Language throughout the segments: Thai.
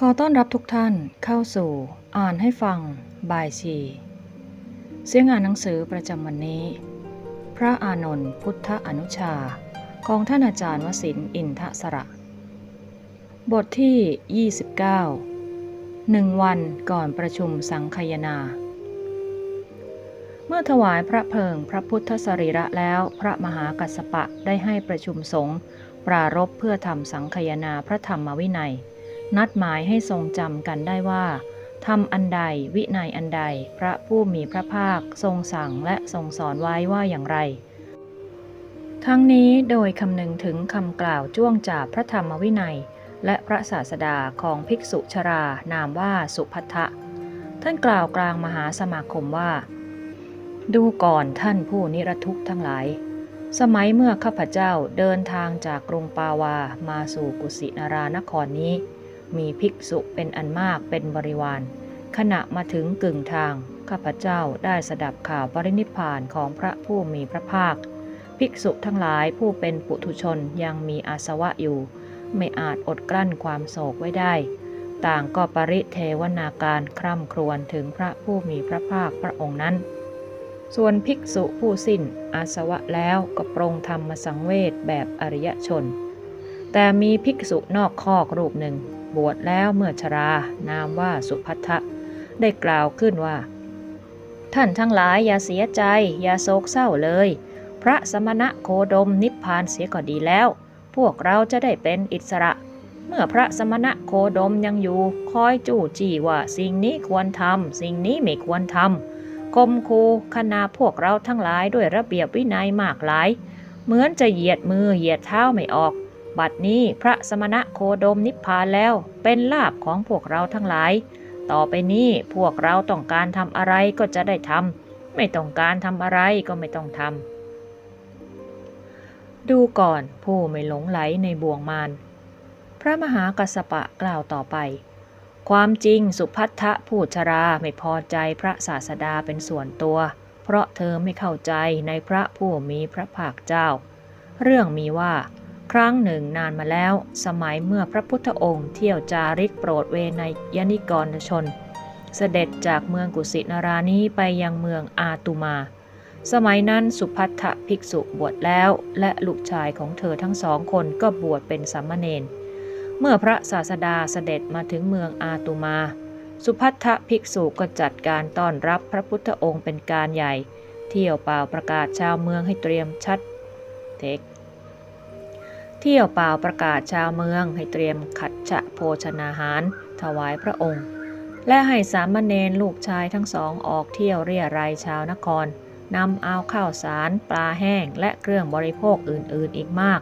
ขอต้อนรับทุกท่านเข้าสู่อ่านให้ฟังบายชีเสียงอ่านหนังสือประจำวันนี้ พระอานนท์พุทธอนุชา ของท่านอาจารย์วสินอินทสระ บทที่ 29หนึ่งวันก่อนประชุมสังคายนา เมื่อถวายพระเพลิงพระพุทธสรีระแล้วพระมหากัสสปะได้ให้ประชุมสงฆ์ปรารภเพื่อทำสังคายนาพระธรรมวินัย นัดหมายให้ทรงจำกันได้ว่าทำอันใดวินัยอันใดพระผู้มีพระภาคทรงสั่งและทรงสอนไว้ว่าอย่างไร ทั้งนี้โดยคำนึงถึงคำกล่าวจ้วงจากพระธรรมวินัย และพระศาสดาของภิกษุชรานามว่าสุพัทธะท่านกล่าวกลางมหาสมาคมว่า ดูก่อนท่านผู้นิรทุกข์ทั้งหลาย สมัยเมื่อข้าพเจ้าเดินทางจากกรุงปาวามาสู่กุสินารา นครนี้ มีภิกษุเป็นอันมากเป็นบริวาร ขณะมาถึงกึ่งทาง ข้าพเจ้าได้สดับข่าวปรินิพานของพระผู้มีพระภาค ภิกษุทั้งหลายผู้เป็นปุถุชนยังมีอาสวะอยู่ ไม่อาจอดกลั้นความโศกไว้ได้ ต่างก็ปริเทวนาการคร่ำครวญถึงพระผู้มีพระภาคพระองค์นั้น ส่วนภิกษุผู้สิ้นอาสวะแล้วก็ปรงธรรมสังเวชแบบอริยชนแต่มีภิกษุนอกคอกรูปหนึ่ง บวชแล้วเมื่อชรา นามว่าสุพัทธะ ได้กล่าวขึ้นว่า ท่านทั้งหลายอย่าเสียใจ อย่าโศกเศร้าเลย พระสมณะโคดมนิพพานเสียก็ดีแล้ว พวกเราจะได้เป็นอิสระ เมื่อพระสมณะโคดมยังอยู่ คอยจู่จี้ว่าสิ่งนี้ควรทำสิ่งนี้ไม่ควรทำคมคูคณาพวกเราทั้งหลายด้วยระเบียบวินัยมากหลาย เหมือนจะเหยียดมือเหยียดเท้าไม่ออก บัดนี้พระสมณะโคดมนิพพานแล้ว เป็นลาภของพวกเราทั้งหลาย ต่อไปนี้พวกเราต้องการทำอะไรก็จะได้ทำไม่ต้องการทำอะไรก็ไม่ต้องทำดูก่อนผู้ไม่หลงไหลในบ่วงมารพระมหากัสปะกล่าวต่อไป ความจริงสุพัทธะผู้ชราไม่พอใจพระศาสดาเป็นส่วนตัว เพราะเธอไม่เข้าใจในพระผู้มีพระภาคเจ้า เรื่องมีว่า ครั้งหนึ่งนานมาแล้ว สมัยเมื่อพระพุทธองค์เที่ยวจาริกโปรดเวนยนิกรชน เสด็จจากเมืองกุสินารานี้ไปยังเมืองอาตุมา สมัยนั้นสุพัทธภิกษุบวชแล้ว และลูกชายของเธอทั้งสองคนก็บวชเป็นสามเณร เมื่อพระศาสดาเสด็จมาถึงเมืองอาตุมา สุพัทธภิกษุก็จัดการต้อนรับพระพุทธองค์เป็นการใหญ่ เที่ยวเป่าประกาศชาวเมืองให้เตรียมชัดเทค เที่ยวเปล่าประกาศชาวเมืองให้เตรียมขัดฉะโภชนาหาร ถวายพระองค์ และให้สามเณรลูกชายทั้งสองออกเที่ยวเรียรายชาวนครนำเอาข้าวสาร ปลาแห้งและเครื่องบริโภคอื่นๆอีกมาก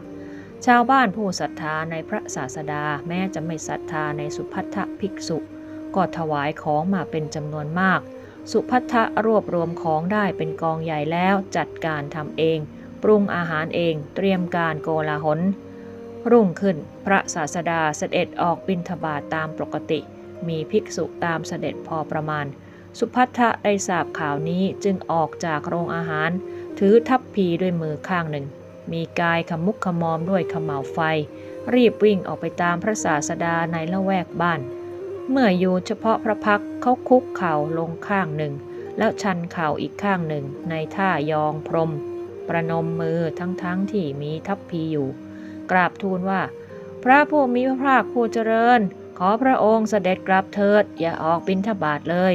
ชาวบ้านผู้ศรัทธาในพระศาสดาแม้จะไม่ศรัทธาในสุพัทธภิกษุ ก็ถวายของมาเป็นจำนวนมาก สุพัทธะรวบรวมของได้เป็นกองใหญ่แล้วจัดการทำเอง ปรุงอาหารเอง เตรียมการโกลาหล รุ่งขึ้นพระศาสดาเสด็จออกบิณฑบาตตามปกติ มีภิกษุตามเสด็จพอประมาณ สุพัทธะได้ทราบข่าวนี้จึงออกจากโรงอาหาร ถือทัพพีด้วยมือข้างหนึ่ง มีกายขมุกขมอมด้วยขมเหลาไฟ รีบวิ่งออกไปตามพระศาสดาในละแวกบ้าน เมื่ออยู่เฉพาะพระพักเขาคุกเข่าลงข้างหนึ่ง แล้วชันเข่าอีกข้างหนึ่งในท่ายองพรม ประนมมือทั้งๆทที่มีทัพพีอยู่ กราบทูลว่า พระผู้มีพระภาคผู้เจริญ ขอพระองค์เสด็จกลับเถิด อย่าออกบิณฑบาตเลย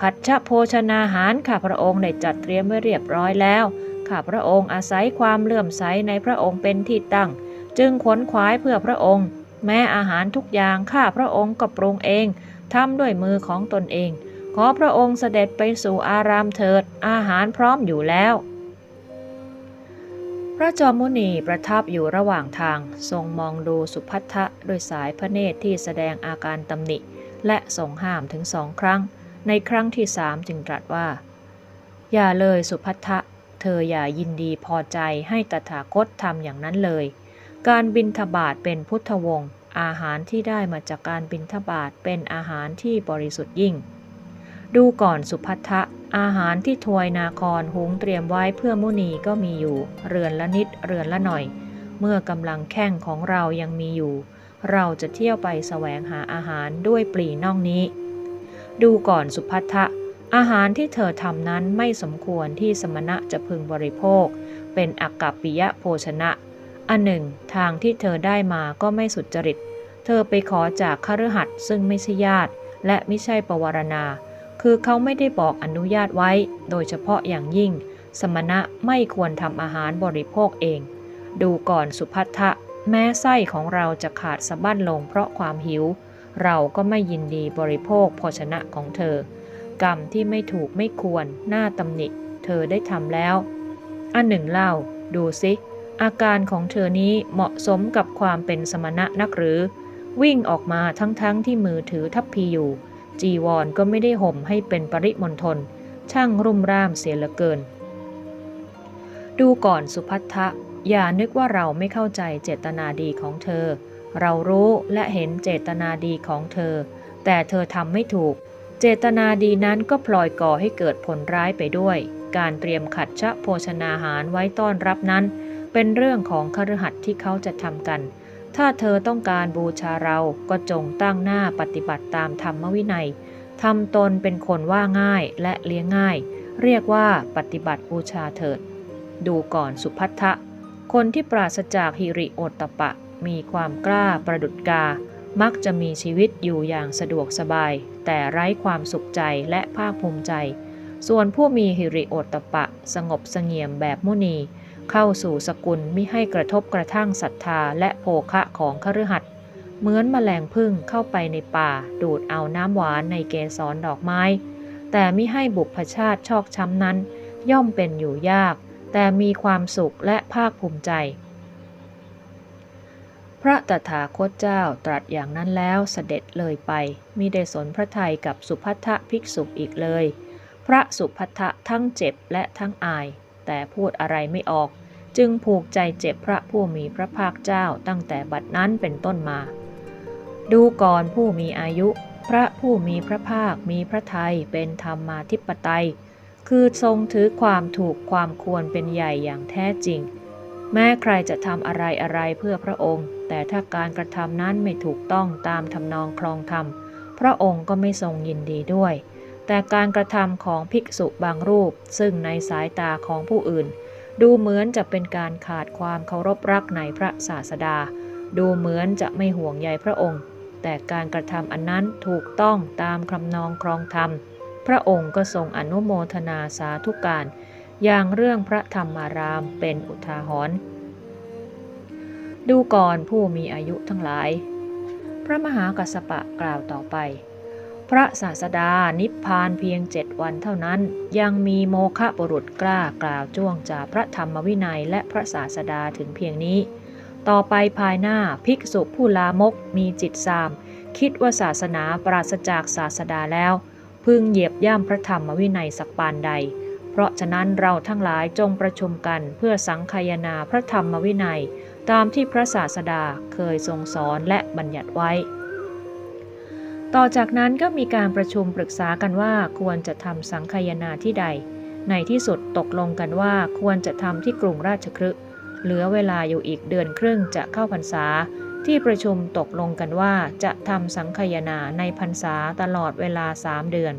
ขัดชะโภชนาหารข้าพระองค์ได้จัดเตรียมไว้เรียบร้อยแล้วข้าพระองค์อาศัยความเลื่อมใสในพระองค์เป็นที่ตั้ง จึงขวนขวายเพื่อพระองค์ แม้อาหารทุกอย่างข้าพระองค์ก็ปรุงเองทำด้วยมือของตนเอง ขอพระองค์เสด็จไปสู่อารามเถิด อาหารพร้อมอยู่แล้ว ระจอมมุนีประทับอยู่ระหว่างทาง ทรงมองดูสุพัทธะด้วยสายพระเนตรที่แสดงอาการตำหนิ และทรงห้ามถึงสองครั้ง ในครั้งที่สามจึงตรัสว่า อย่าเลยสุพัทธะ เธออย่ายินดีพอใจให้ตถาคตทำอย่างนั้นเลย การบินทบาทเป็นพุทธวงศ์อาหารที่ได้มาจากการบินทบาทเป็นอาหารที่บริสุทธิ์ยิ่ง ดูก่อนสุพัทธะ อาหารที่ทวยนาครหุงเตรียมไว้เพื่อมุนีก็มีอยู่ เรือนละนิดเรือนละหน่อย เมื่อกำลังแข้งของเรายังมีอยู่ เราจะเที่ยวไปแสวงหาอาหารด้วยปลีน่องนี้ ดูก่อนสุพัทธะอาหารที่เธอทำนั้นไม่สมควรที่สมณะจะพึงบริโภค เป็นอักกัปปิยะโภชนะ อันหนึ่ง ทางที่เธอได้มาก็ไม่สุจริต เธอไปขอจากคฤหัสถ์ซึ่งไม่ใช่ญาติ และไม่ใช่ปวารณา คือเขาไม่ได้บอกอนุญาตไว้ โดยเฉพาะอย่างยิ่ง สมณะไม่ควรทำอาหารบริโภคเอง ดูก่อนสุพัทธะ แม้ไส้ของเราจะขาดสะบั้นลงเพราะความหิว เราก็ไม่ยินดีบริโภคภชนะของเธอ กรรมที่ไม่ถูกไม่ควรน่าตำหนิ เธอได้ทำแล้ว อันหนึ่งเล่า ดูสิอาการของเธอนี้เหมาะสมกับความเป็นสมณะนักหรือ วิ่งออกมาทั้งๆทที่มือถือทัพพีอยู่ จีวรก็ไม่ได้ห่มให้เป็นปริมณฑลช่างรุ่มร่ามเสียเหลือเกิน ดูก่อนสุพัทธะอย่านึกว่าเราไม่เข้าใจเจตนาดีของเธอ เรารู้และเห็นเจตนาดีของเธอ แต่เธอทำไม่ถูก เจตนาดีนั้นก็พลอยก่อให้เกิดผลร้ายไปด้วย การเตรียมขัดชะโภชนาหารไว้ต้อนรับนั้น เป็นเรื่องของคฤหัสถ์ที่เขาจะทำกัน ถ้าเธอต้องการบูชาเราก็จงตั้งหน้าปฏิบัติตามธรรมวินัยทำตนเป็นคนว่าง่ายและเลี้ยงง่าย เรียกว่าปฏิบัติบูชาเถิด ดูก่อนสุพัทธะ คนที่ปราศจากหิริโอตตปะ มีความกล้าประดุดกา มักจะมีชีวิตอยู่อย่างสะดวกสบาย แต่ไร้ความสุขใจและภาคภูมิใจ ส่วนผู้มีหิริโอตตปะ สงบสงี่ยมแบบมุนี เข้าสู่สกุลมิให้กระทบกระทั่งศรัทธาและโภคะของคฤหัสถ์เหมือนมแมลงพึ่งเข้าไปในป่า ดูดเอาน้ำหวานในเกสรดอกไม้ แต่มิให้บุพชาติชอกช้ำนั้น ย่อมเป็นอยู่ยาก แต่มีความสุขและภาคภูมิใจ พระตถาคตเจ้าตรัสอย่างนั้นแล้วเสด็จเลยไปมิได้สนพระทัยกับสุพัทธภิกษุอีกเลย พระสุพัทธทั้งเจ็บและทั้งอาย แต่พูดอะไรไม่ออก จึงผูกใจเจ็บพระผู้มีพระภาคเจ้าตั้งแต่บัดนั้นเป็นต้นมา ดูก่อนผู้มีอายุ พระผู้มีพระภาคมีพระทัยเป็นธรรมาธิปไตย คือทรงถือความถูกความควรเป็นใหญ่อย่างแท้จริง แม้ใครจะทำอะไรอะไรเพื่อพระองค์ แต่ถ้าการกระทำนั้นไม่ถูกต้องตามทำนองคลองธรรมพระองค์ก็ไม่ทรงยินดีด้วย แต่การกระทำของภิกษุบางรูป ซึ่งในสายตาของผู้อื่น ดูเหมือนจะเป็นการขาดความเคารพรักในพระศาสดา ดูเหมือนจะไม่ห่วงใยพระองค์ แต่การกระทำอันนั้นถูกต้องตามคำนองครองธรรม พระองค์ก็ทรงอนุโมทนาสาธุการ อย่างเรื่องพระธรรมารามเป็นอุทาหรณ์ดูก่อนผู้มีอายุทั้งหลาย พระมหากัสสปะกล่าวต่อไป พระศาสดานิพพานเพียงเจ็ดวันเท่านั้น ยังมีโมฆะบุรุษกล้ากล่าวจ้วงจากพระธรรมวินัยและพระศาสดาถึงเพียงนี้ ต่อไปภายหน้าภิกษุผู้ลามกมีจิตสาม คิดว่าศาสนาปราศจากศาสดาแล้ว พึงเหยียบย่ำพระธรรมวินัยสักปานใด เพราะฉะนั้นเราทั้งหลายจงประชุมกันเพื่อสังคายนาพระธรรมวินัย ตามที่พระศาสดาเคยทรงสอนและบัญญัติไว้ ต่อจากนั้นก็มีการประชุมปรึกษากันว่าควรจะทำสังคายนาที่ใด ในที่สุดตกลงกันว่าควรจะทำที่กรุงราชคฤห์เหลือเวลาอยู่อีกเดือนครึ่งจะเข้าพรรษา ที่ประชุมตกลงกันว่าจะทำสังคยนาในพรรษาตลอดเวลาสามเดือน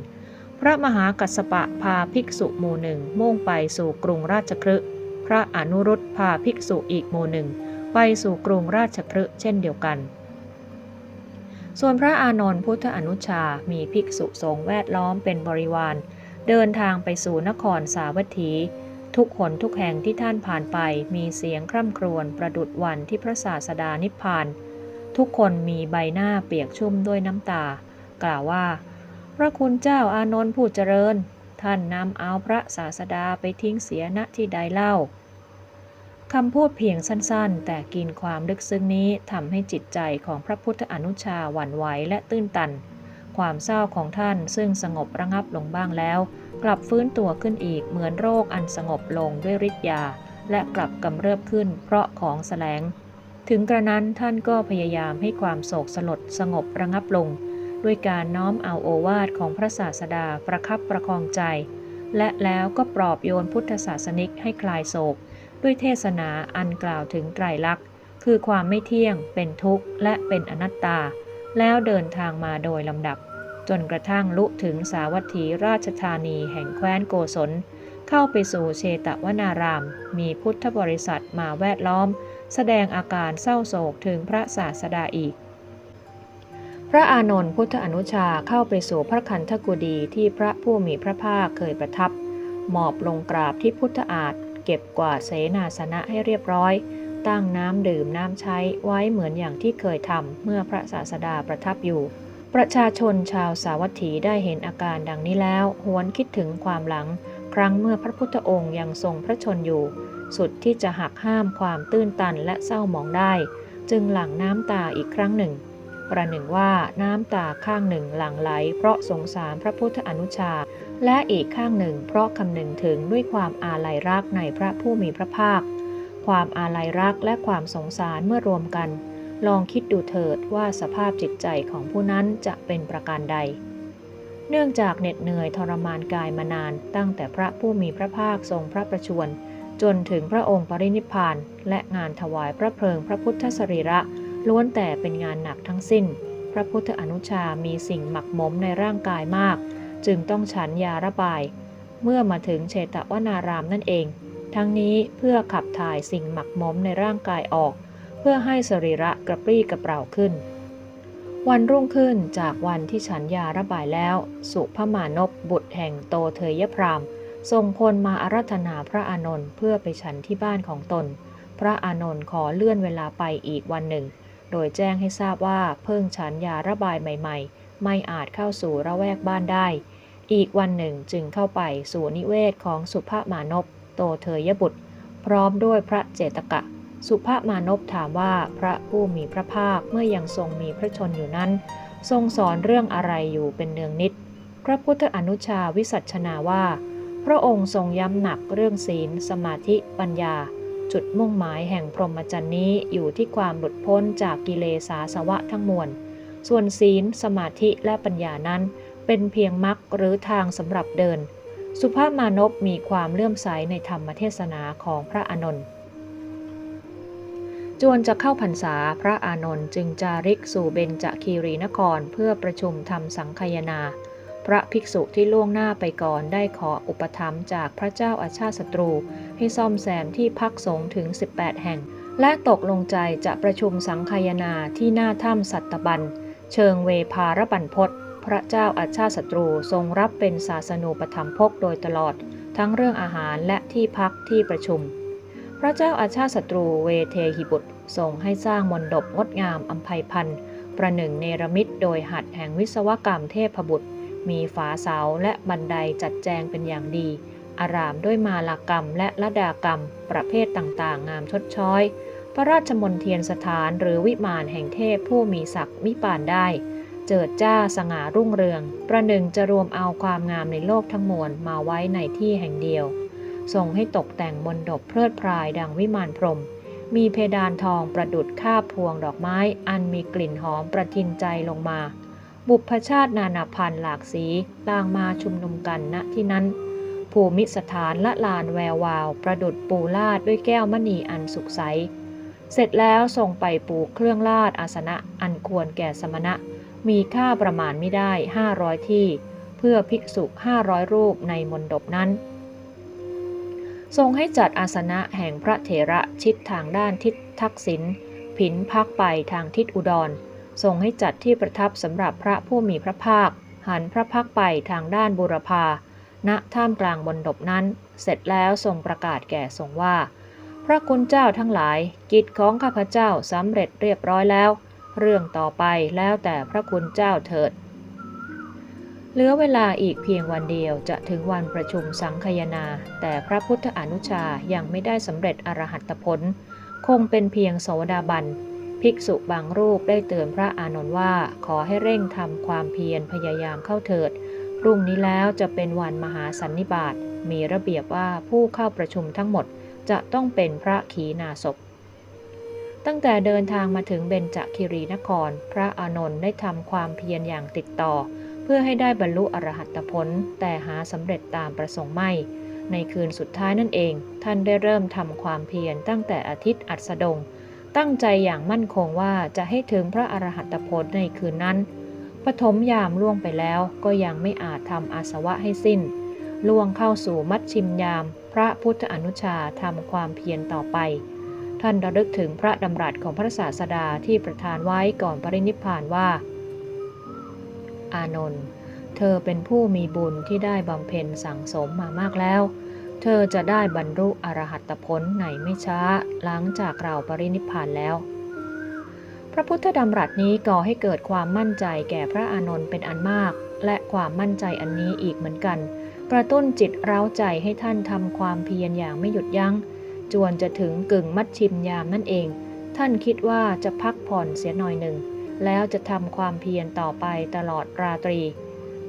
พระมหากัสปะพาภิกษุหมู่หนึ่งมุ่งไปสู่กรุงราชคฤห์พระอนุรุตพาภิกษุอีกหมู่หนึ่งไปสู่กรุงราชคฤห์เช่นเดียวกัน ส่วนพระอานนท์พุทธอนุชา มีภิกษุสงฆ์แวดล้อมเป็นบริวาร เดินทางไปสู่นครสาวัตถี ทุกคนทุกแห่งที่ท่านผ่านไป มีเสียงคร่ำครวญประดุดวันที่พระศาสดานิพพาน ทุกคนมีใบหน้าเปียกชุ่มด้วยน้ำตา กล่าวว่า พระคุณเจ้าอานนท์ผู้เจริญ ท่านนำเอาพระศาสดาไปทิ้งเสียณที่ใดเล่า คำพูดเพียงสั้นๆ แต่กินความลึกซึ้งนี้ทำให้จิตใจของพระพุทธอนุชาหวั่นไหวและตื้นตัน ความเศร้าของท่านซึ่งสงบระงับลงบ้างแล้ว กลับฟื้นตัวขึ้นอีกเหมือนโรคอันสงบลงด้วยฤทธิ์ยา และกลับกำเริบขึ้นเพราะของแสลง ถึงกระนั้นท่านก็พยายามให้ความโศกสลดสงบระงับลง ด้วยการน้อมเอาโอวาทของพระศาสดาประคับประคองใจ และแล้วก็ปลอบโยนพุทธศาสนิกให้คลายโศก ด้วยเทศนาอันกล่าวถึงไตรลักษณ์ คือความไม่เที่ยง เป็นทุกข์ และเป็นอนัตตา แล้วเดินทางมาโดยลำดับ จนกระทั่งลุถึงสาวัตถีราชธานีแห่งแคว้นโกศล เข้าไปสู่เชตวนาราม มีพุทธบริษัทมาแวดล้อม แสดงอาการเศร้าโศกถึงพระศาสดาอีกพระอานนท์พุทธอนุชาเข้าไปสู่พระคันธกุฎีที่พระผู้มีพระภาคเคยประทับ หมอบลงกราบที่พุทธอาฏ เก็บกวาดเสนาสนะให้เรียบร้อย ตั้งน้ำดื่มน้ำใช้ไว้เหมือนอย่างที่เคยทำเมื่อพระศาสดาประทับอยู่ ประชาชนชาวสาวัตถีได้เห็นอาการดังนี้แล้ว หวนคิดถึงความหลัง ครั้งเมื่อพระพุทธองค์ยังทรงพระชนอยู่ สุดที่จะหักห้ามความตื้นตันและเศร้าหมองได้ จึงหลั่งน้ำตาอีกครั้งหนึ่งประหนึ่งว่าน้ำตาข้างหนึ่งหลั่งไหล เพราะสงสารพระพุทธอนุชา และอีกข้างหนึ่งเพราะคำนึงถึงด้วยความอาลัยรักในพระผู้มีพระภาค ความอาลัยรักและความสงสารเมื่อรวมกัน ลองคิดดูเถิดว่าสภาพจิตใจของผู้นั้นจะเป็นประการใด เนื่องจากเหน็ดเหนื่อยทรมานกายมานาน ตั้งแต่พระผู้มีพระภาคทรงพระประชวรจนถึงพระองค์ปรินิพพาน และงานถวายพระเพลิงพระพุทธสรีระ ล้วนแต่เป็นงานหนักทั้งสิ้น พระพุทธอนุชามีสิ่งหมักหมมในร่างกายมาก จึงต้องฉันยาระบาย เมื่อมาถึงเชตวนารามนั่นเอง ทั้งนี้เพื่อขับถ่ายสิ่งหมักหมมในร่างกายออก เพื่อให้สรีระกระปรี้กระเปร่าขึ้น วันรุ่งขึ้นจากวันที่ฉันยาระบายแล้ว สุพมานพบุตรแห่งโตเทยพรามส่งคนมาอารัธนาพระอานนท์เพื่อไปฉันที่บ้านของตน พระอานนท์ขอเลื่อนเวลาไปอีกวันหนึ่ง โดยแจ้งให้ทราบว่าเพิ่งฉันยาระบายใหม่ ๆ ไม่อาจเข้าสู่ระแวกบ้านได้ อีกวันหนึ่งจึงเข้าไปสู่นิเวศของสุภมานพโตเทยบุตร พร้อมด้วยพระเจตกะ สุภมานพถามว่าพระผู้มีพระภาคเมื่อยังทรงมีพระชนอยู่นั้น ทรงสอนเรื่องอะไรอยู่เป็นเนืองนิด พระพุทธอนุชาวิสัชนาว่า พระองค์ทรงย้ำหนักเรื่องศีล สมาธิปัญญา จุดมุ่งหมายแห่งพรหมจรรย์นี้อยู่ที่ความหลุดพ้นจากกิเลสาสวะทั้งมวล ส่วนศีล สมาธิและปัญญานั้น เป็นเพียงมรรคหรือทางสำหรับเดิน สุภาพมานพมีความเลื่อมใสในธรรมเทศนาของพระอานนท์จวนจะเข้าพรรษาพระอานนท์จึงจาริกสู่เบญจคีรีนครเพื่อประชุมทำสังคยนา พระภิกษุที่ล่วงหน้าไปก่อนได้ขออุปถัมภ์จากพระเจ้าอาชาติศัตรู ให้ซ่อมแซมที่พักสงถึง 18 แห่ง และตกลงใจจะประชุมสังคยนาที่หน้าถ้ำสัตตบัน เชิงเวพารบันพศ พระเจ้าอาชาติศัตรูทรงรับเป็นศาสนูปถัมภกโดยตลอด ทั้งเรื่องอาหารและที่พักที่ประชุม พระเจ้าอาชาติศัตรูเวเทหิบุตรทรงให้สร้างมณฑปงดงามอัมภัยพันธ์ประหนึ่งเนรมิตโดยหัดแห่งวิศวกรรมเทพบุตร มีฝาเสาและบันไดจัดแจงเป็นอย่างดี อารามด้วยมาลากรรมและละดากรรม ประเภทต่างๆ งามชดช้อย พระราชมนเทียนสถานหรือวิมานแห่งเทพผู้มีศักดิ์มิปานได้ เจิดจ้าสง่ารุ่งเรือง ประหนึ่งจะรวมเอาความงามในโลกทั้งมวลมาไว้ในที่แห่งเดียว ทรงให้ตกแต่งบนดบเพลิดพรายดังวิมานพรม มีเพดานทองประดุดคาบพวงดอกไม้ อันมีกลิ่นหอมประทินใจลงมา บุพชาตินานาพันธ์หลากสีต่างมาชุมนุมกันณที่นั้น ภูมิสถานละลานแวววาว ประดุดปูลาดด้วยแก้วมณีอันสุขใสเสร็จแล้วส่งไปปูเครื่องลาดอาสนะอันควรแก่สมณะ มีค่าประมาณไม่ได้ 500 ที่ เพื่อภิกษุ 500 รูปในมณฑปนั้น ทรงให้จัดอาสนะแห่งพระเถระชิดทางด้านทิศทักษิณผินพักไปทางทิศอุดร ทรงให้จัดที่ประทับสำหรับพระผู้มีพระภาค หันพระพักไปทางด้านบุรพาณท่ามกลางบนดบนั้น เสร็จแล้วทรงประกาศแก่ทรงว่า พระคุณเจ้าทั้งหลาย กิจของข้าพเจ้าสำเร็จเรียบร้อยแล้ว เรื่องต่อไปแล้วแต่พระคุณเจ้าเถิด เหลือเวลาอีกเพียงวันเดียวจะถึงวันประชุมสังคายนา แต่พระพุทธอนุชายังไม่ได้สำเร็จอรหัตผล คงเป็นเพียงโสดาบัน ภิกษุบางรูปได้เตือนพระอานนท์ว่าขอให้เร่งทำความเพียรพยายามเข้าเถิด พรุ่งนี้แล้วจะเป็นวันมหาสันนิบาตมีระเบียบว่าผู้เข้าประชุมทั้งหมดจะต้องเป็นพระขีณาสพ ตั้งแต่เดินทางมาถึงเบญจคิรีนคร พระอานนท์ได้ทำความเพียรอย่างติดต่อ เพื่อให้ได้บรรลุอรหัตผล แต่หาสำเร็จตามประสงค์ไม่ ในคืนสุดท้ายนั่นเอง ท่านได้เริ่มทำความเพียรตั้งแต่อาทิตย์อัสดง ตั้งใจอย่างมั่นคงว่าจะให้ถึงพระอรหัตผลในคืนนั้น ปฐมยามล่วงไปแล้วก็ยังไม่อาจทำอาสวะให้สิ้น ล่วงเข้าสู่มัชชิมยาม พระพุทธอนุชาทำความเพียรต่อไป ท่านระลึกถึงพระดำรัสของพระศาสดาที่ประทานไว้ก่อนปรินิพพานว่า อานนท์เธอเป็นผู้มีบุญที่ได้บำเพ็ญสั่งสมมามากแล้ว เธอจะได้บรรลุอรหัตผลในไม่ช้าหลังจากเราปรินิพพานแล้ว พระพุทธดำรัสนี้ก่อให้เกิดความมั่นใจแก่พระอานนท์เป็นอันมาก และความมั่นใจอันนี้อีกเหมือนกัน กระตุ้นจิตเร้าใจให้ท่านทำความเพียรอย่างไม่หยุดยัง้ง จวนจะถึงกึ่งมัดชิมยามนั่นเอง ท่านคิดว่าจะพักผ่อนเสียหน่อยหนึ่ง แล้วจะทำความเพียรต่อไปตลอดราตรี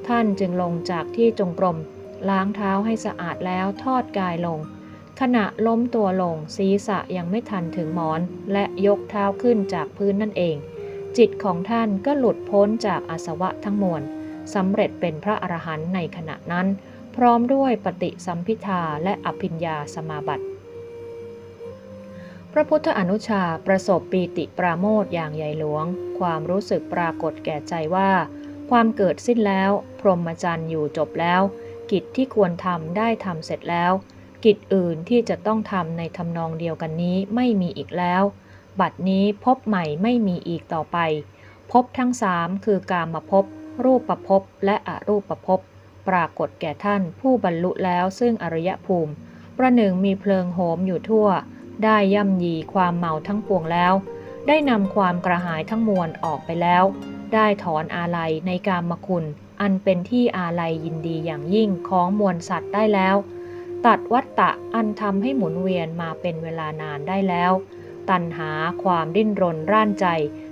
ท่านจึงลงจากที่จงกรม ล้างเท้าให้สะอาดแล้วทอดกายลง ขณะล้มตัวลงศีรษะยังไม่ทันถึงหมอน และยกเท้าขึ้นจากพื้นนั่นเอง จิตของท่านก็หลุดพ้นจากอาสวะทั้งมวลสำเร็จเป็นพระอรหันต์ในขณะนั้น พร้อมด้วยปฏิสัมพิทาและอภิญญาสมาบัติ พระพุทธอนุชาประสบปีติปราโมทอย่างใหญ่หลวง ความรู้สึกปรากฏแก่ใจว่า ความเกิดสิ้นแล้ว พรหมจรรย์อยู่จบแล้ว กิจที่ควรทำได้ทำเสร็จแล้ว กิจอื่นที่จะต้องทำในทำนองเดียวกันนี้ไม่มีอีกแล้ว บัดนี้พบใหม่ไม่มีอีกต่อไป พบทั้งสามคือกามภพรูปประพบและอรูปประพบปรากฏแก่ท่านผู้บรรลุแล้วซึ่งอริยภูมิ ประหนึ่งมีเพลิงโหมอยู่ทั่ว ได้ย่ำยีความเมาทั้งปวงแล้ว ได้นำความกระหายทั้งมวลออกไปแล้ว ได้ถอนอาลัยในกามคุณ อันเป็นที่อาลัยยินดีอย่างยิ่งของมวลสัตว์ได้แล้ว ตัดวัตตะอันทำให้หมุนเวียนมาเป็นเวลานานได้แล้ว ตัณหาความดิ้นรนร่านใจ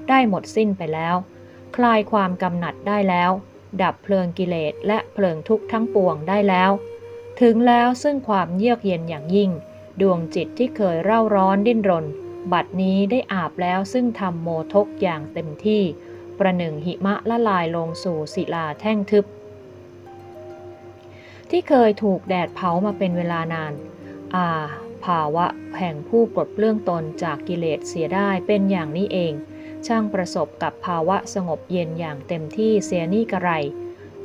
ได้หมดสิ้นไปแล้ว คลายความกำหนัดได้แล้ว ดับเพลิงกิเลสและเพลิงทุกข์ทั้งปวงได้แล้ว ถึงแล้วซึ่งความเยือกเย็นอย่างยิ่ง ดวงจิตที่เคยเร่าร้อนดิ้นรน บัดนี้ได้อาบแล้วซึ่งทำโมทกอย่างเต็มที่ ประหนึ่งหิมะละลายลงสู่ศิลาแท่งทึบ ที่เคยถูกแดดเผามาเป็นเวลานาน อ่า ภาวะแห่งผู้ปลดเปลื้องตนจากกิเลสเสียได้เป็นอย่างนี้เอง ช่างประสบกับภาวะสงบเย็นอย่างเต็มที่เสียนี่กระไร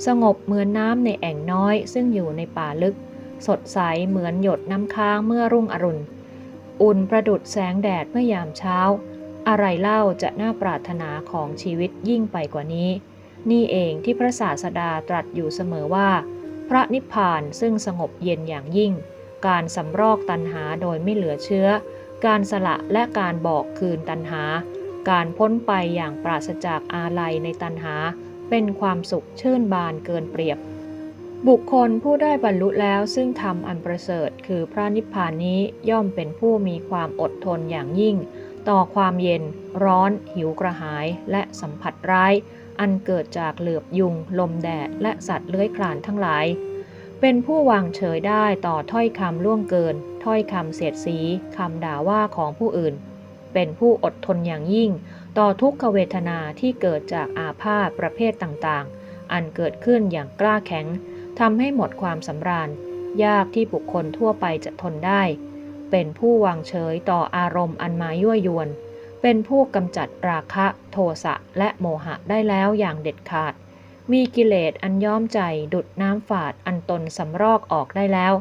สงบเหมือนน้ำในแอ่งน้อยซึ่งอยู่ในป่าลึก สดใสเหมือนหยดน้ำค้างเมื่อรุ่งอรุณ อุ่นประดุดแสงแดดเมื่อยามเช้า อะไรเล่าจะน่าปรารถนาของชีวิตยิ่งไปกว่านี้ นี่เองที่พระศาสดาตรัสอยู่เสมอว่า พระนิพพานซึ่งสงบเย็นอย่างยิ่ง การสำรอกตันหาโดยไม่เหลือเชื้อ การสละและการบอกคืนตันหา การพ้นไปอย่างปราศจากอาลัยในตันหา เป็นความสุขชื่นบานเกินเปรียบ บุคคลผู้ได้บรรลุแล้วซึ่งทำอันประเสริฐ คือพระนิพพานนี้ย่อมเป็นผู้มีความอดทนอย่างยิ่ง ต่อความเย็น ร้อน หิวกระหาย และสัมผัสร้าย อันเกิดจากเหลือบยุง ลมแดด และสัตว์เลื้อยคลานทั้งหลาย เป็นผู้วางเฉยได้ต่อถ้อยคำล่วงเกิน ถ้อยคำเสียดสีคำด่าว่าของผู้อื่น เป็นผู้อดทนอย่างยิ่ง ต่อทุกขเวทนาที่เกิดจากอาพาธประเภทต่างๆ อันเกิดขึ้นอย่างกล้าแข็ง ทำให้หมดความสำราญ ยากที่บุคคลทั่วไปจะทนได้ เป็นผู้วางเฉยต่ออารมณ์อันมายั่วยวน เป็นผู้กำจัดราคะโทสะและโมหะได้แล้วอย่างเด็ดขาด มีกิเลสอันย้อมใจดุดน้ำฝาดอันตนสำรอกออกได้แล้ว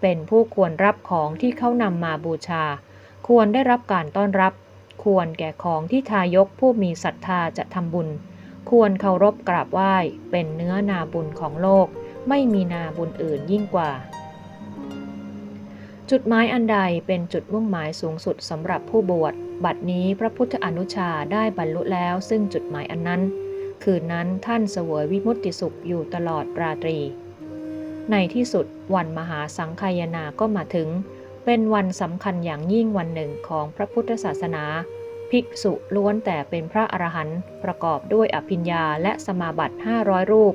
เป็นผู้ควรรับของที่เขานำมาบูชา ควรได้รับการต้อนรับ ควรแก่ของที่ทายกผู้มีศรัทธาจะทำบุญ ควรเคารพกราบไหว้ เป็นเนื้อนาบุญของโลก ไม่มีนาบุญอื่นยิ่งกว่า จุดหมายอันใดเป็นจุดมุ่งหมายสูงสุดสำหรับผู้บวช บัดนี้พระพุทธอนุชาได้บรรลุแล้วซึ่งจุดหมายอันนั้น คืนนั้นท่านเสวยวิมุตติสุขอยู่ตลอดราตรี ในที่สุดวันมหาสังคายนาก็มาถึง เป็นวันสำคัญอย่างยิ่งวันหนึ่งของพระพุทธศาสนาภิกษุล้วนแต่เป็นพระอรหันต์ประกอบด้วยอภิญญาและสมาบัติ 500 รูป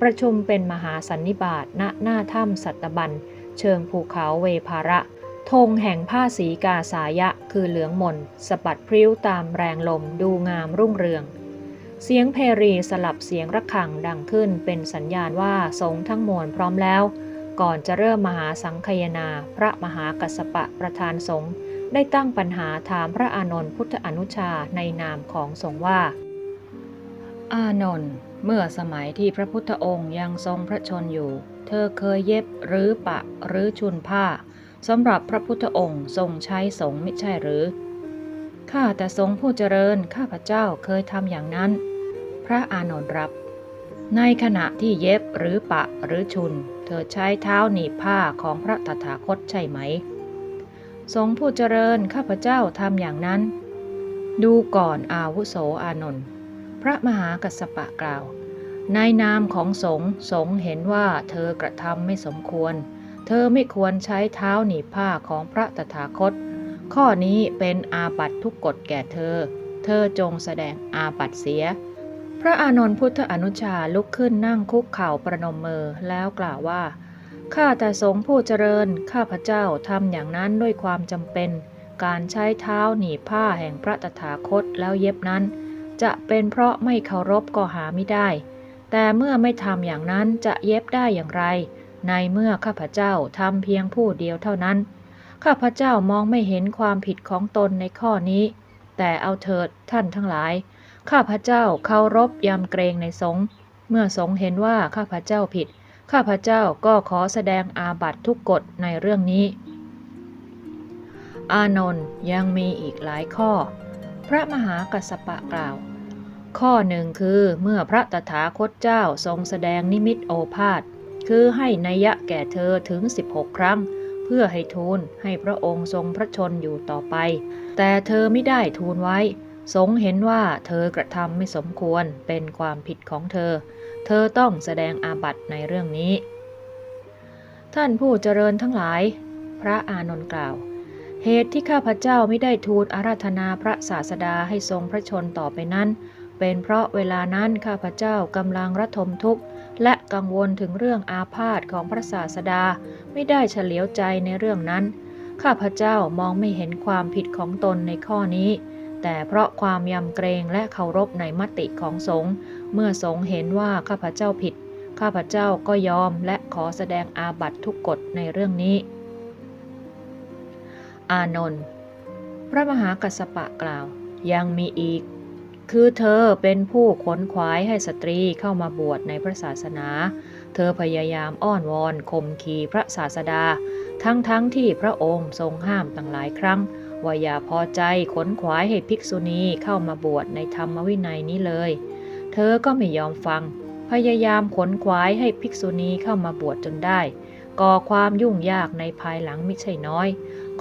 ประชุมเป็นมหาสันนิบาตณหน้าถ้ำสัตบัน เชิงภูเขาเวภาระธงแห่งผ้าสีกาสายะคือเหลืองมนสะบัดพริ้วตามแรงลมดูงามรุ่งเรือง เสียงเพรีสลับเสียงระฆังดังขึ้นเป็นสัญญาณว่าสงฆ์ทั้งมวลพร้อมแล้ว ก่อนจะเริ่มมหาสังคยนา พระมหากัสสปะประธานสงฆ์ได้ตั้งปัญหาถามพระอานนท์พุทธอนุชาในนามของสงฆ์ว่า อานนท์ เมื่อสมัยที่พระพุทธองค์ยังทรงพระชนอยู่ เธอเคยเย็บหรือปะหรือชุนผ้าสำหรับพระพุทธองค์ทรงใช้สงไม่ใช่หรือ ข้าแต่สงผู้เจริญข้าพเจ้าเคยทำอย่างนั้น พระอานนท์รับ ในขณะที่เย็บหรือปะหรือชุน เธอใช้เท้าหนีบผ้าของพระตถาคตใช่ไหม สงผู้เจริญข้าพเจ้าทำอย่างนั้น ดูก่อนอาวุโสอานนท์ พระมหากัสสปะกล่าวในนามของสงฆ์สงฆ์เห็นว่าเธอกระทำไม่สมควร เธอไม่ควรใช้เท้าหนีผ้าของพระตถาคต ข้อนี้เป็นอาบัตทุกกฎแก่เธอ เธอจงแสดงอาบัตเสีย พระอานนท์พุทธอนุชาลุกขึ้นนั่งคุกเข่าประนมมือแล้วกล่าวว่าข้าแต่สงฆ์ผู้เจริญ ข้าพเจ้าทำอย่างนั้นด้วยความจำเป็น การใช้เท้าหนีผ้าแห่งพระตถาคตแล้วเย็บนั้น จะเป็นเพราะไม่เคารพก็หาไม่ได้ แต่เมื่อไม่ทำอย่างนั้นจะเย็บได้อย่างไร ในเมื่อข้าพเจ้าทำเพียงผู้เดียวเท่านั้น ข้าพเจ้ามองไม่เห็นความผิดของตนในข้อนี้ แต่เอาเถิดท่านทั้งหลาย ข้าพเจ้าเคารพยำเกรงในสงฆ์เมื่อสงฆ์เห็นว่าข้าพเจ้าผิด ข้าพเจ้าก็ขอแสดงอาบัตทุกกฎในเรื่องนี้ อานนท์ยังมีอีกหลายข้อ พระมหากัสสปะกล่าว ข้อหนึ่งคือเมื่อพระตถาคตเจ้าทรงแสดงนิมิตโอภาษคือให้นัยะแก่เธอถึง 16 ครั้ง เพื่อให้ทูลให้พระองค์ทรงพระชนอยู่ต่อไป แต่เธอไม่ได้ทูลไว้สงเห็นว่าเธอกระทำไม่สมควรเป็นความผิดของเธอ เธอต้องแสดงอาบัติในเรื่องนี้ ท่านผู้เจริญทั้งหลาย พระอานนท์กล่าว เหตุที่ข้าพเจ้าไม่ได้ทูลอาราธนาพระศาสดาให้ทรงพระชนต่อไปนั้น เป็นเพราะเวลานั้นข้าพเจ้ากำลังระทมทุกข์ และกังวลถึงเรื่องอาพาธของพระศาสดาไม่ได้เฉลียวใจในเรื่องนั้น ข้าพเจ้ามองไม่เห็นความผิดของตนในข้อนี้ แต่เพราะความยำเกรงและเคารพในมติของสงฆ์เมื่อสงฆ์เห็นว่าข้าพเจ้าผิด ข้าพเจ้าก็ยอมและขอแสดงอาบัตทุกกฎในเรื่องนี้ อานนท์พระมหากัสปะกล่าว ยังมีอีก คือเธอเป็นผู้ขนขวายให้สตรีเข้ามาบวชในพระศาสนา เธอพยายามอ้อนวอนข่มขีพระศาสดา ทั้งๆทที่พระองค์ทรงห้ามตั้งหลายครั้งว่าอย่าพอใจขนขวายให้ภิกษุณีเข้ามาบวชในธรรมวินัยนี้เลย เธอก็ไม่ยอมฟัง พยายามขนขวายให้ภิกษุณีเข้ามาบวชจนได้ ก่อความยุ่งยากในภายหลังไม่ใช่น้อย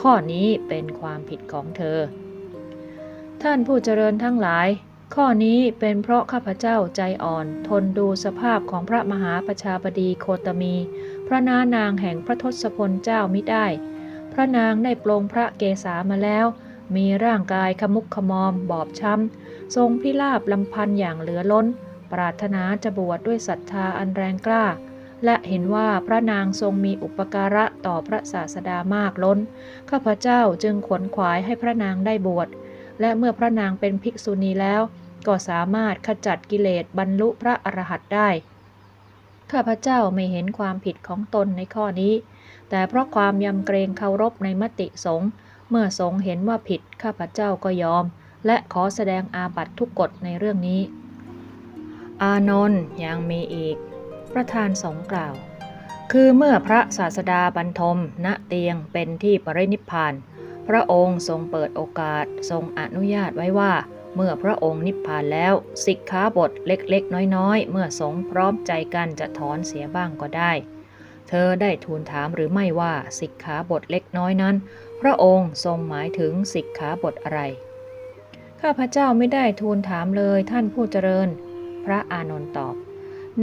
ข้อนี้เป็นความผิดของเธอ ท่านผู้เจริญทั้งหลาย ข้อนี้เป็นเพราะข้าพเจ้าใจอ่อนทนดูสภาพของพระมหาประชาบดีโคตมี พระนานางแห่งพระทศพลเจ้ามิได้ พระนางได้ปลงพระเกศามาแล้ว มีร่างกายขมุกขมอมบอบช้ำ ทรงพิราบลำพันอย่างเหลือล้น ปรารถนาจะบวชดด้วยศรัทธาอันแรงกล้า และเห็นว่าพระนางทรงมีอุปการะต่อพระศาสดามากล้น ข้าพเจ้าจึงขวนขวายให้พระนางได้บวช และเมื่อพระนางเป็นภิกษุณีแล้ว ก็สามารถขจัดกิเลสบรรลุพระอรหันต์ได้ ข้าพเจ้าไม่เห็นความผิดของตนในข้อนี้ แต่เพราะความยำเกรงเคารพในมติสงฆ์ เมื่อสงฆ์เห็นว่าผิดข้าพเจ้าก็ยอม และขอแสดงอาบัตทุกกฎในเรื่องนี้ อานนท์ยังมีอีก ประธานสงกล่าว คือเมื่อพระศาสดาบรรทม ณเตียงเป็นที่ปรินิพาน พระองค์ทรงเปิดโอกาสทรงอนุญาตไว้ว่า เมื่อพระองค์นิพพานแล้วสิกขาบทเล็กๆ น้อยๆ เมื่อสงพร้อมใจกันจะถอนเสียบ้างก็ได้ เธอได้ทูลถามหรือไม่ว่าสิกขาบทเล็กน้อยนั้น พระองค์ทรงหมายถึงสิกขาบทอะไรข้าพเจ้าไม่ได้ทูลถามเลยท่านผู้เจริญ พระอานนท์ตอบ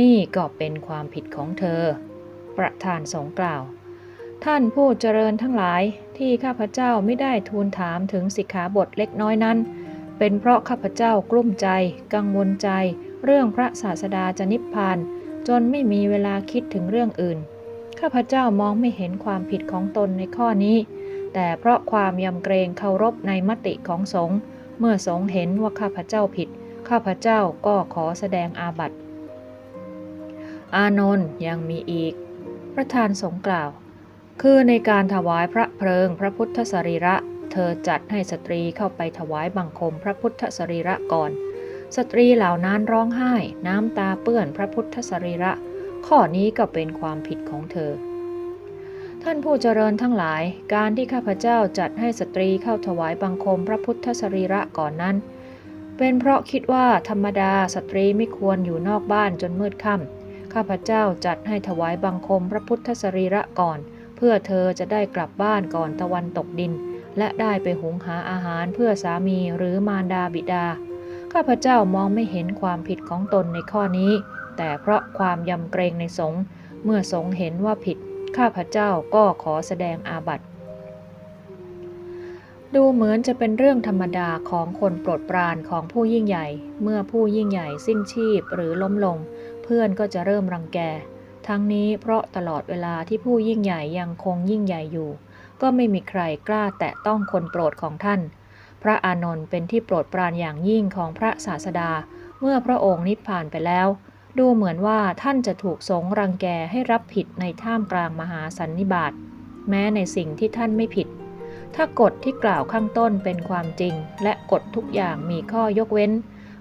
นี่ก็เป็นความผิดของเธอ ประธานสงกล่าว ท่านผู้เจริญทั้งหลายที่ข้าพเจ้าไม่ได้ทูลถามถึงสิกขาบทเล็กน้อยนั้น เป็นเพราะข้าพเจ้ากลุ้มใจ กังวลใจ เรื่องพระศาสดาจะนิพพาน จนไม่มีเวลาคิดถึงเรื่องอื่น ข้าพเจ้ามองไม่เห็นความผิดของตนในข้อนี้ แต่เพราะความยำเกรงเคารพในมติของสงฆ์เมื่อสงฆ์เห็นว่าข้าพเจ้าผิด ข้าพเจ้าก็ขอแสดงอาบัติ อานนท์ยังมีอีก ประธานสงกล่าว คือในการถวายพระเพลิงพระพุทธสรีระ เธอจัดให้สตรีเข้าไปถวายบังคมพระพุทธสรีระก่อน สตรีเหล่านั้นร้องไห้ น้ำตาเปื้อนพระพุทธสรีระ ข้อนี้ก็เป็นความผิดของเธอท่านผู้เจริญทั้งหลาย การที่ข้าพเจ้าจัดให้สตรีเข้าถวายบังคมพระพุทธสรีระก่อนนั้น เป็นเพราะคิดว่าธรรมดาสตรีไม่ควรอยู่นอกบ้านจนมืดค่ำ ข้าพเจ้าจัดให้ถวายบังคมพระพุทธสรีระก่อน เพื่อเธอจะได้กลับบ้านก่อนตะวันตกดิน และได้ไปหุงหาอาหารเพื่อสามีหรือมารดาบิดา ข้าพเจ้ามองไม่เห็นความผิดของตนในข้อนี้ แต่เพราะความยำเกรงในสงฆ์เมื่อสงฆ์เห็นว่าผิด ข้าพเจ้าก็ขอแสดงอาบัติดูเหมือนจะเป็นเรื่องธรรมดาของคนโปรดปรานของผู้ยิ่งใหญ่ เมื่อผู้ยิ่งใหญ่สิ้นชีพหรือล้มลง พื่อนก็จะเริ่มรังแก ทั้งนี้เพราะตลอดเวลาที่ผู้ยิ่งใหญ่ยังคงยิ่งใหญ่อยู่ ก็ไม่มีใครกล้าแตะต้องคนโปรดของท่าน พระอานนท์เป็นที่โปรดปรานอย่างยิ่งของพระศาสดา เมื่อพระองค์นิพพานไปแล้ว ดูเหมือนว่าท่านจะถูกสงรังแกให้รับผิดในท่ามกลางมหาสันนิบาตแม้ในสิ่งที่ท่านไม่ผิด ถ้ากฎที่กล่าวข้างต้นเป็นความจริง และกฎทุกอย่างมีข้อยกเว้น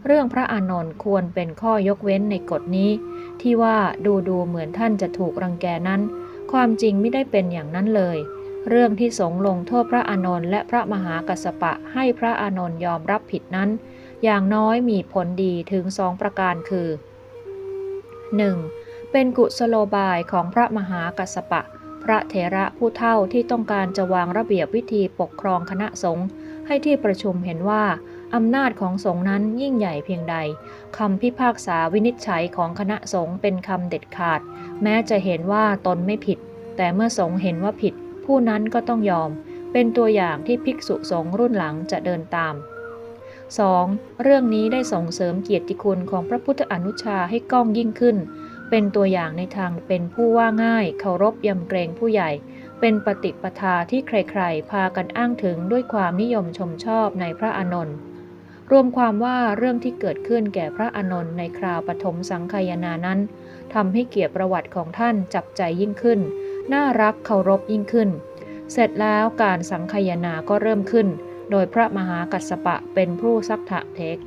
เรื่องพระอานนท์ควรเป็นข้อยกเว้นในกฎนี้ ที่ว่าดูดูเหมือนท่านจะถูกรังแกนั้น ความจริงไม่ได้เป็นอย่างนั้นเลย เรื่องที่สงลงโทษพระอานนท์และพระมหากัสปะให้พระอานนท์ยอมรับผิดนั้น อย่างน้อยมีผลดีถึงสองประการคือ 1. เป็นกุศโลบายของพระมหากัสปะ พระเถระผู้เฒ่าที่ต้องการจะวางระเบียบวิธีปกครองคณะสงฆ์ให้ที่ประชุมเห็นว่า อำนาจของสงฆ์นั้นยิ่งใหญ่เพียงใดคำพิพากษาวินิจฉัยของคณะสงฆ์เป็นคำเด็ดขาด แม้จะเห็นว่าตนไม่ผิด แต่เมื่อสงฆ์เห็นว่าผิด ผู้นั้นก็ต้องยอม เป็นตัวอย่างที่ภิกษุสงฆ์รุ่นหลังจะเดินตาม 2. เรื่องนี้ได้ส่งเสริมเกียรติคุณของพระพุทธอนุชาให้ก้องยิ่งขึ้น เป็นตัวอย่างในทางเป็นผู้ว่าง่าย เคารพยำเกรงผู้ใหญ่ เป็นปฏิปทาที่ใครๆ พากันอ้างถึงด้วยความนิยมชมชอบในพระอานนท์ รวมความว่าเรื่องที่เกิดขึ้นแก่พระอานนท์ในคราวปฐมสังคายนานั้นทำให้เกียรติประวัติของท่านจับใจยิ่งขึ้น น่ารักเคารพยิ่งขึ้น เสร็จแล้วการสังคายนาก็เริ่มขึ้น โดยพระมหากัสปะเป็นผู้ซักถะเทค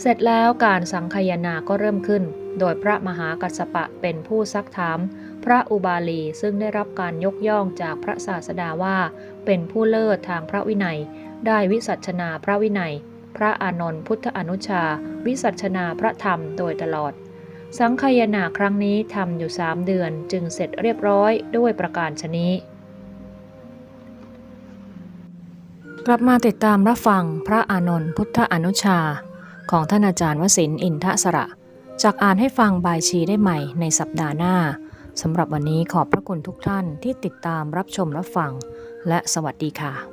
เสร็จแล้วการสังคายนาก็เริ่มขึ้น โดยพระมหากัสปะเป็นผู้ซักถาม พระอุบาลีซึ่งได้รับการยกย่องจากพระศาสดาว่า เป็นผู้เลิศทางพระวินัย ได้วิสัชนาพระวินัย พระอานนท์พุทธอนุชา วิสัชนาพระธรรมโดยตลอด สังคายนาครั้งนี้ทำอยู่สามเดือนจึงเสร็จเรียบร้อยด้วยประการชนี้กลับมาติดตามรับฟังพระอานนท์พุทธอนุชา ของท่านอาจารย์วสินอินทสระ จากอ่านให้ฟังบายชีได้ใหม่ในสัปดาห์หน้าสำหรับวันนี้ขอบพระคุณทุกท่านที่ติดตามรับชมรับฟัง และสวัสดีค่ะ